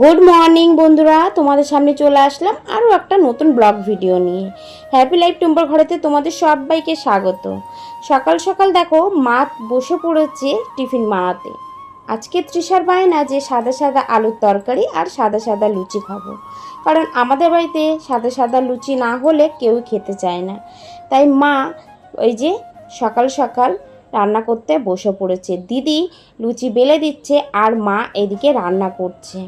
Good morning বন্ধুরা। তোমাদের সামনে চলে আসলাম আরও একটা নতুন ব্লগ ভিডিও নিয়ে। হ্যাপি লাইফ টুম্বার ঘরেতে তোমাদের সবাইকে স্বাগত। সকাল সকাল দেখো মা বসে পড়েছে টিফিন বানাতে। আজকে তৃষার বায়না যে সাদা সাদা আলুর তরকারি আর সাদা সাদা লুচি খাব। কারণ আমাদের বাড়িতে সাদা সাদা লুচি না হলে কেউ খেতে চায় না। তাই মা ওই যে সকাল সকাল রান্না করতে বসে পড়েছে। দিদি লুচি বেলে দিচ্ছে আর মা এদিকে রান্না করছে।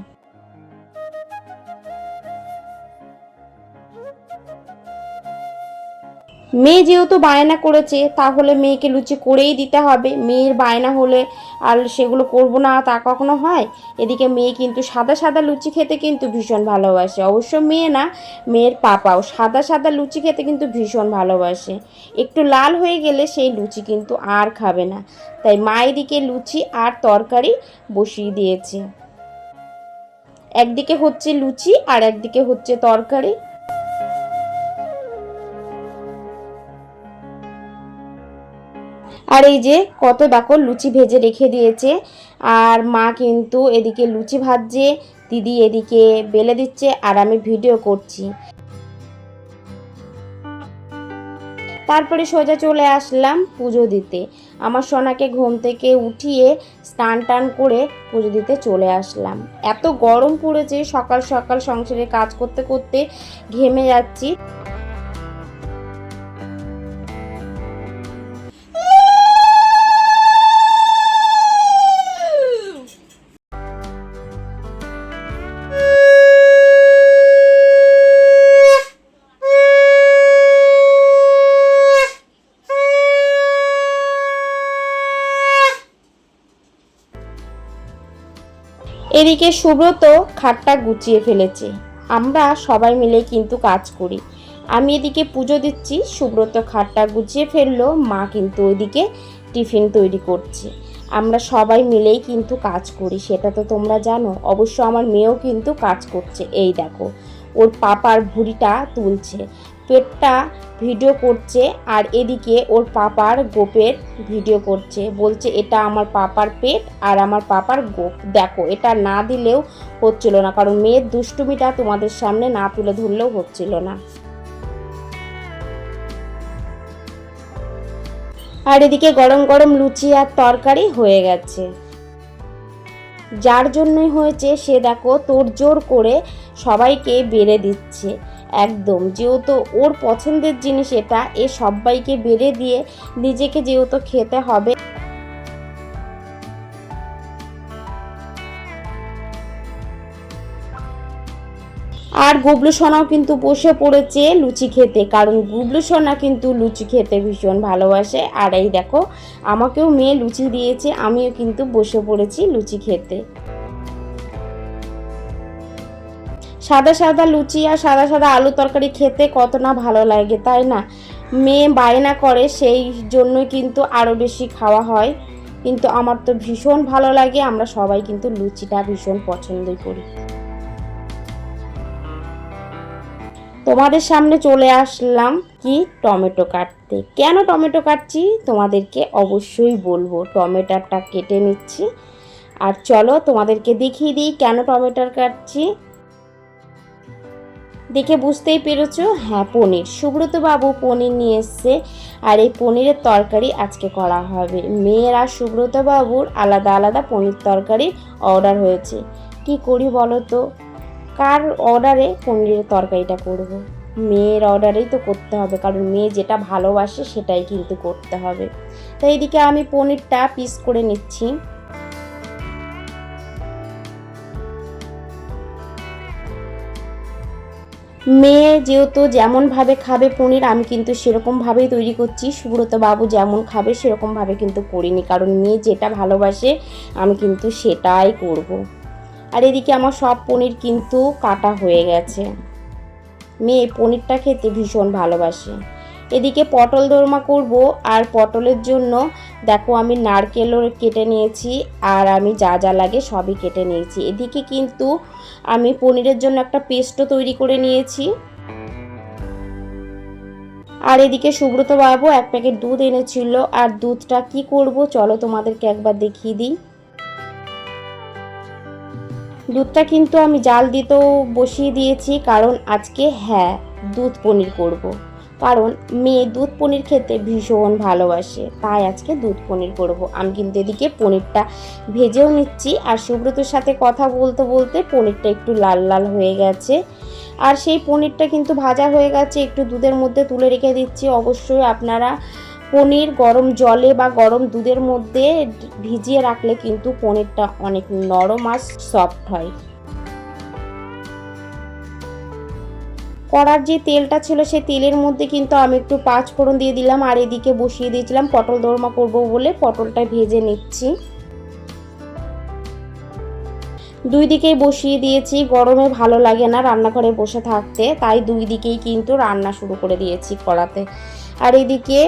মেয়ে যেহেতু বায়না করেছে, তাহলে মেয়েকে লুচি করেই দিতে হবে। মেয়ের বায়না হলে আর সেগুলো করব না, তা কখনো হয়? এদিকে মেয়ে কিন্তু সাদা সাদা লুচি খেতে কিন্তু ভীষণ ভালোবাসে। অবশ্য মেয়ে না, মেয়ের পাপাও সাদা সাদা লুচি খেতে কিন্তু ভীষণ ভালোবাসে। একটু লাল হয়ে গেলে সেই লুচি কিন্তু আর খাবে না। তাই মা এদিকে লুচি আর তরকারি বসিয়ে দিয়েছে। একদিকে হচ্ছে লুচি আর একদিকে হচ্ছে তরকারি। আর এই যে কত দেখো লুচি ভেজে রেখে দিয়েছে। আর মা কিন্তু এদিকে লুচি ভাজছে, দিদি এদিকে বেলে দিচ্ছে, আর আমি ভিডিও করছি। তারপরে সোজা চলে আসলাম পুজো দিতে। আমার সোনাকে ঘুম থেকে উঠিয়ে স্নান টান করে পুজো দিতে চলে আসলাম। এত গরম পড়েছে, সকাল সকাল সংসারে কাজ করতে করতে ঘেমে যাচ্ছি। এদিকে সুব্রত খাটটা গুছিয়ে ফেলেছে। আমরা সবাই মিলে কিন্তু কাজ করি। আমি এদিকে পুজো দিচ্ছি, সুব্রত খাটটা গুছিয়ে ফেলল, মা কিন্তু ওইদিকে টিফিন তৈরি করছে। আমরা সবাই মিলেই কিন্তু কাজ করি, সেটা তো তোমরা জানো। অবশ্য আমার মেয়েও কিন্তু কাজ করছে, এই দেখো। ওর পাপার ভুঁড়িটা তুলছে। পেটটা ভিডিও করছে আর এদিকে ওর পাপার গোপের ভিডিও করছে। বলছে, এটা আমার পাপার পেট আর আমার পাপার গোপ। দেখো, এটা না দিলেও হচ্ছিল না, কারণ মেয়ের দুষ্টুমিটা তোমাদের সামনে না তুলে ধরলেও হচ্ছিল না। আর এদিকে গরম গরম লুচি আর তরকারি হয়ে গেছে। যার জন্যই হয়েছে, সে দেখো তোর জোর করে সবাইকে বেড়ে দিচ্ছে। একদম। যেহেতু ওর পছন্দের জিনিস এটা, এ সবাইকে বেড়ে দিয়ে নিজেকে যেহেতু খেতে হবে। আর গুবলু সোনাও কিন্তু বসে পড়েছে লুচি খেতে, কারণ গুবলু সোনা কিন্তু লুচি খেতে ভীষণ ভালোবাসে। আর এই দেখো, আমাকেও মেয়ে লুচি দিয়েছে, আমিও কিন্তু বসে পড়েছি লুচি খেতে। সাদা সাদা লুচি আর সাদা সাদা আলু তরকারি খেতে কত না ভালো লাগে, তাই না? মেয়ে বায়না করে, সেই জন্যই কিন্তু আরও বেশি খাওয়া হয়। কিন্তু আমার তো ভীষণ ভালো লাগে, আমরা সবাই কিন্তু লুচিটা ভীষণ পছন্দই করি। তোমাদের সামনে চলে আসলাম কি টমেটো কাটতে। কেন টমেটো কাটছি? তোমাদেরকে অবশ্যই বলব, টমেটোটা কেটে নিচ্ছি। আর চলো তোমাদেরকে দেখিয়ে দিই কেন টমেটোর কাটছি। দেখে বুঝতেই পেরেছ? হ্যাঁ পনির। সুব্রত বাবু পনির নিয়ে এসছে আর এই পনিরের তরকারি আজকে করা হবে। মেয়ের আর সুব্রত বাবুর আলাদা আলাদা পনির তরকারি অর্ডার হয়েছে। কি করি বলো তো? কার অর্ডারে পনিরের তরকারিটা করব। মেয়ের অর্ডারেই তো করতে হবে, কারণ মেয়ে যেটা ভালোবাসে সেটাই কিন্তু করতে হবে। তাই এদিকে আমি পনিরটা পিস করে নিচ্ছি। মেয়ে যেহেতু যেমনভাবে খাবে পনির, আমি কিন্তু সেরকমভাবেই তৈরি করছি। সুব্রত বাবু যেমন খাবে, সেরকমভাবে কিন্তু করিনি। কারণ মেয়ে যেটা ভালোবাসে, আমি কিন্তু সেটাই করব। আর এদিকে আমার সব পনির কিন্তু কাটা হয়ে গেছে। মেয়ে পনিরটা খেতে ভীষণ ভালোবাসে। এদিকে পটল দোরমা করব, আর পটলের জন্য দেখো আমি নারকেলও কেটে নিয়েছি, আর আমি যা যা লাগে সবই কেটে নিয়েছি। এদিকে কিন্তু আমি পনিরের জন্য একটা পেস্টও তৈরি করে নিয়েছি। আর এদিকে সুব্রত বাবু এক প্যাকেট দুধ এনেছিল, আর দুধটা কি করব চলো তোমাদেরকে একবার দেখিয়ে দিই। দুধটা কিন্তু আমি জাল দিতেও বসিয়ে দিয়েছি, কারণ আজকে হ্যাঁ দুধ পনির করব। কারণ মেয়ে দুধ পনির খেতে ভীষণ ভালোবাসে, তাই আজকে দুধ পনির করব। আমি কিন্তু এদিকে পনিরটা ভেজেও নিচ্ছি আর সুব্রতর সাথে কথা বলতে বলতে পনিরটা একটু লাল লাল হয়ে গেছে। আর সেই পনিরটা কিন্তু ভাজা হয়ে গেছে, একটু দুধের মধ্যে তুলে রেখে দিচ্ছি। অবশ্যই আপনারা পনির গরম জলে বা গরম দুধের মধ্যে ভিজিয়ে রাখলে কিন্তু পনিরটা অনেক নরম আর সফট হয়। কড়ার যে তেলটা ছিল সেই তেলের মধ্যে কিন্তু আমি একটু পাঁচ ফোড়ন দিয়ে দিলাম আর এদিকে বসিয়ে দিয়েছিলাম পটল দোরমা করব বলে পটলটা ভেজে নিচ্ছি। দুই দিকেই বসিয়ে দিয়েছি, গরমে ভালো লাগে না রান্নাঘরে বসে থাকতে, তাই দুই দিকেই কিন্তু রান্না শুরু করে দিয়েছি কড়াতে। আর এদিকে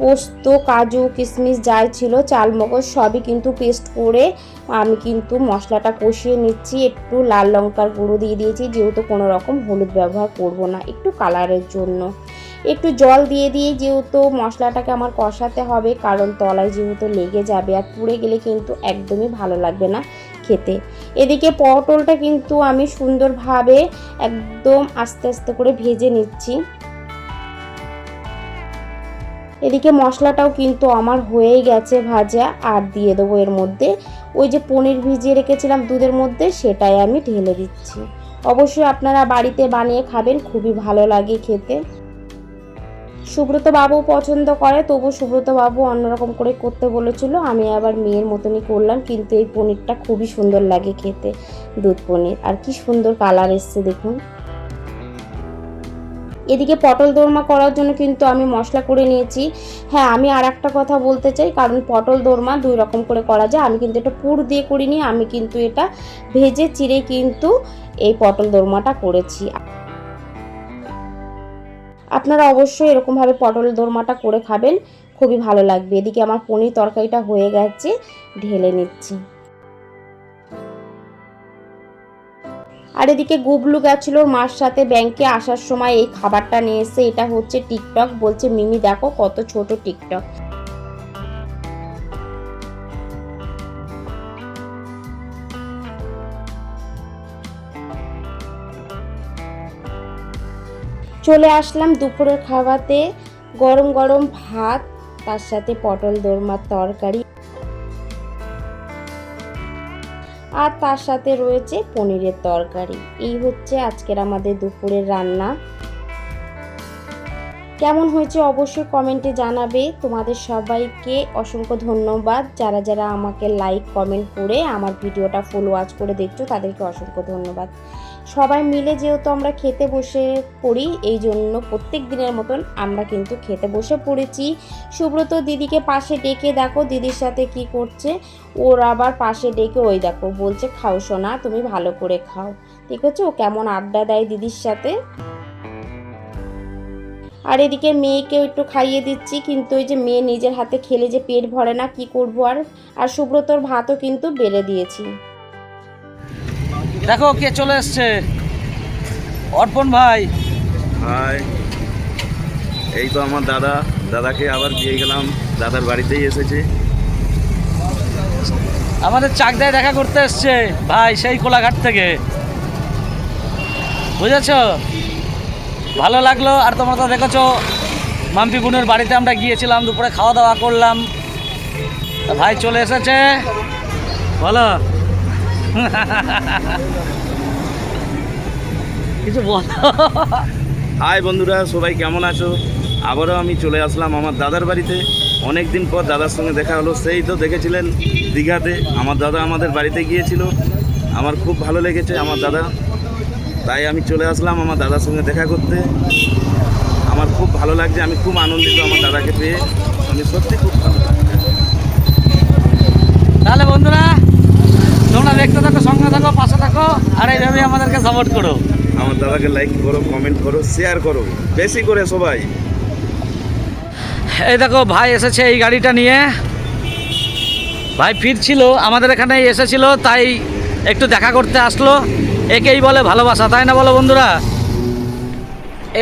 পোস্ত, কাজু কিশমিশ যাই ছিল চাল মগজ সবই কিন্তু পেস্ট করে আমি কিন্তু মশলাটা কষিয়ে নিচ্ছি, একটু লাল লঙ্কার গুঁড়ো দিয়ে দিয়েছি, যেহেতু কোনো রকম হলুদ ব্যবহার করব না, একটু কালারের জন্য। একটু জল দিয়ে দিয়ে যেহেতু মশলাটাকে আমার কষাতে হবে, কারণ তলায় যেহেতু লেগে যাবে আর পুড়ে গেলে কিন্তু একদমই ভালো লাগবে না খেতে। এদিকে পটলটা কিন্তু আমি সুন্দরভাবে একদম আস্তে আস্তে করে ভেজে নিচ্ছি। এদিকে মশলাটাও কিন্তু আমার হয়েই গেছে ভাজা, আর দিয়ে দেবো এর মধ্যে। ওই যে পনির ভিজিয়ে রেখেছিলাম দুধের মধ্যে, সেটাই আমি ঢেলে দিচ্ছি। অবশ্যই আপনারা বাড়িতে বানিয়ে খাবেন, খুবই ভালো লাগে খেতে। সুব্রত বাবু পছন্দ করে, তবু সুব্রত বাবু অন্যরকম করে করতে বলেছিল, আমি আবার মেয়ের মতনই করলাম, কিন্তু এই পনিরটা খুবই সুন্দর লাগে খেতে, দুধ পনির। আর কি সুন্দর কালার এসছে দেখুন। এদিকে পটল দোরমা করার জন্য কিন্তু আমি মশলা করে নিয়েছি। হ্যাঁ আমি আর একটা কথা বলতে চাই, কারণ পটল দোরমা দুই রকম করে করা যায়। আমি কিন্তু এটা পুর দিয়ে করিনি, আমি কিন্তু এটা ভেজে চিড়ে কিন্তু এই পটল দোরমাটা করেছি। আপনারা অবশ্যই এরকমভাবে পটল দোরমাটা করে খাবেন, খুবই ভালো লাগবে। এদিকে আমার পনির তরকারিটা হয়ে গেছে, ঢেলে নিচ্ছি। আর এদিকে গুবলু গেছিল মার সাথে ব্যাংকে আসার সময় এই খাবারটা নিয়ে এসে, এটা হচ্ছে টিকটক, বলছে, মিমি, দেখো কত ছোট টিকটক। চলে আসলাম দুপুরের খাওয়াতে, গরম গরম ভাত, তার সাথে পটল দোরমার তরকারি আর তার সাথে রয়েছে পনিরের তরকারি। এই হচ্ছে আজকের আমাদের দুপুরের রান্না। কেমন হয়েছে অবশ্যই কমেন্টে জানাবে। তোমাদের সবাইকে অসংখ্য ধন্যবাদ। যারা যারা আমাকে লাইক কমেন্ট করে আমার ভিডিওটা ফুল ওয়াচ করে দেখছ, তাদেরকে অসংখ্য ধন্যবাদ। সবাই মিলে যেহেতু আমরা খেতে বসে পড়ি, এই জন্য প্রত্যেক দিনের মতন আমরা কিন্তু খেতে বসে পড়েছি। সুব্রত দিদিকে পাশে ডেকে দেখো দিদির সাথে কি করছে। ওর আবার পাশে ডেকে ওই দেখো বলছে, খাও সোনা, তুমি ভালো করে খাও। ঠিক আছে? ও কেমন আড্ডা দেয় দিদির সাথে। আর এদিকে মেয়েকেও একটু খাইয়ে দিচ্ছি, কিন্তু ওই যে মেয়ে নিজের হাতে খেলে যে পেট ভরে না, কি করব আর? আর সুব্রতর ভাতও কিন্তু বেড়ে দিয়েছি। দেখো কে চলে এসছে। অর্পণ ভাই। হাই এই তো আমার দাদা। দাদাকে আবার দিয়ে গেলাম। দাদার বাড়িতেই এসেছে। আমাদের চাকদায় দেখা করতে এসছে। ভাই সেই কোলাঘাট থেকে। বুঝেছ? ভালো লাগল। আর তোমরা তো দেখেছ মাম্পি বোনের বাড়িতে আমরা গিয়েছিলাম দুপুরে খাওয়া দাওয়া করলাম। ভাই চলে এসেছে। বলো। কিছু বলো। হাই বন্ধুরা সবাই কেমন আছো? আবারও আমি চলে আসলাম আমার দাদার বাড়িতে। অনেক দিন পর দাদার সঙ্গে দেখা হলো। সেই তো দেখেছিলেন দীঘাতে। আমার দাদা আমাদের বাড়িতে গিয়েছিল। আমার খুব ভালো লেগেছে আমার দাদা। তাই আমি চলে আসলাম আমার দাদার সঙ্গে দেখা করতে। আমার খুব ভালো লাগছে আমি খুব আনন্দিত আমার দাদাকে পেয়ে। আমি সত্যি খুব ভালো লাগছে। তাহলে বন্ধুরা দেখতে থাকো সঙ্গে থাকো পাশে থাকো আর এইভাবে আমাদেরকে সাপোর্ট করো। আমার দাদাকে লাইক করো কমেন্ট করো শেয়ার করো বেশি করে সবাই। এই দেখো ভাই এসেছে এই গাড়িটা নিয়ে। ভাই ফিরছিল আমাদের এখানে এসেছিল তাই একটু দেখা করতে আসলো। একেই বলে ভালোবাসা তাই না বলো বন্ধুরা?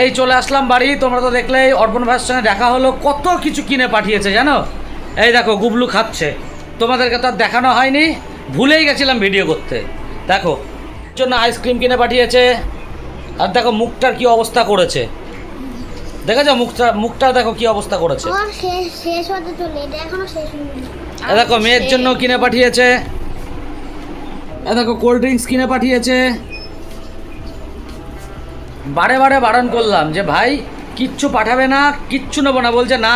এই চলে আসলাম বাড়ি তোমরা তো দেখলেই অর্পণ ভাইয়ের সঙ্গে দেখা হলো কত কিছু কিনে পাঠিয়েছে জানো? এই দেখো গুবলু খাচ্ছে। তোমাদেরকে তো আর দেখানো হয়নি। ভুলেই গেছিলাম ভিডিও করতে। দেখো জন্য আইসক্রিম কিনে পাঠিয়েছে। আর দেখো মুখটার কি অবস্থা করেছে। দেখেছ? মুখটা মুখটা দেখো কি অবস্থা করেছে। দেখো মেয়ের জন্য কিনে পাঠিয়েছে। দেখো কোল্ড ড্রিঙ্কস কিনে পাঠিয়েছে। বারে বারে বারণ করলাম যে ভাই কিচ্ছু পাঠাবে না কিচ্ছু নেব না। বলছে না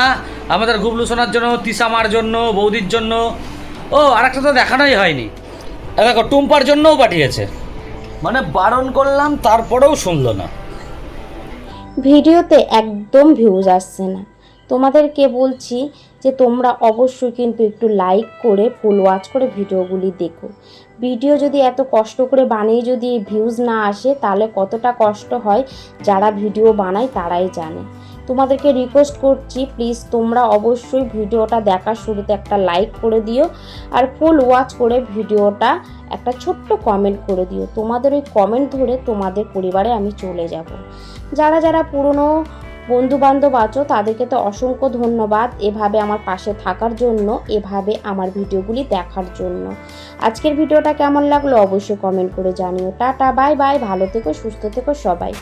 আমাদের গুবলু সোনার জন্য তিসামার জন্য বৌদির জন্য ও, আরেকটা তো দেখানোই হয়নি। দেখো, টুম্পার জন্যও পাঠিয়েছে। মানে বারণ করলাম, তারপরেও শুনলো না। ভিডিওতে একদম ভিউজ আসছে না। তোমাদেরকে বলছি যে তোমরা অবশ্যই কিন্তু একটু লাইক করে ফুল ওয়াচ করে ভিডিওগুলি দেখো। ভিডিও যদি এত কষ্ট করে বানিয়ে যদি ভিউজ না আসে, তাহলে কতটা কষ্ট হয় যারা ভিডিও বানায় তারাই জানে। তোমাদেরকে রিকোয়েস্ট করছি প্লিজ তোমরা অবশ্যই ভিডিওটা দেখার শুরুতে একটা লাইক করে দিও আর ফুল ওয়াচ করে ভিডিওটা একটা ছোট্ট কমেন্ট করে দিও। তোমাদের ওই কমেন্ট ধরে তোমাদের পরিবারে আমি চলে যাব। যারা যারা পুরনো বন্ধু বান্ধব আছো, তাদেরকে তো অসংখ্য ধন্যবাদ এভাবে আমার পাশে থাকার জন্য, এভাবে আমার ভিডিওগুলি দেখার জন্য। আজকের ভিডিওটা কেমন লাগল অবশ্যই কমেন্ট করে জানিও। টাটা বাই বাই ভালো থেকো, সুস্থ থেকো সবাই।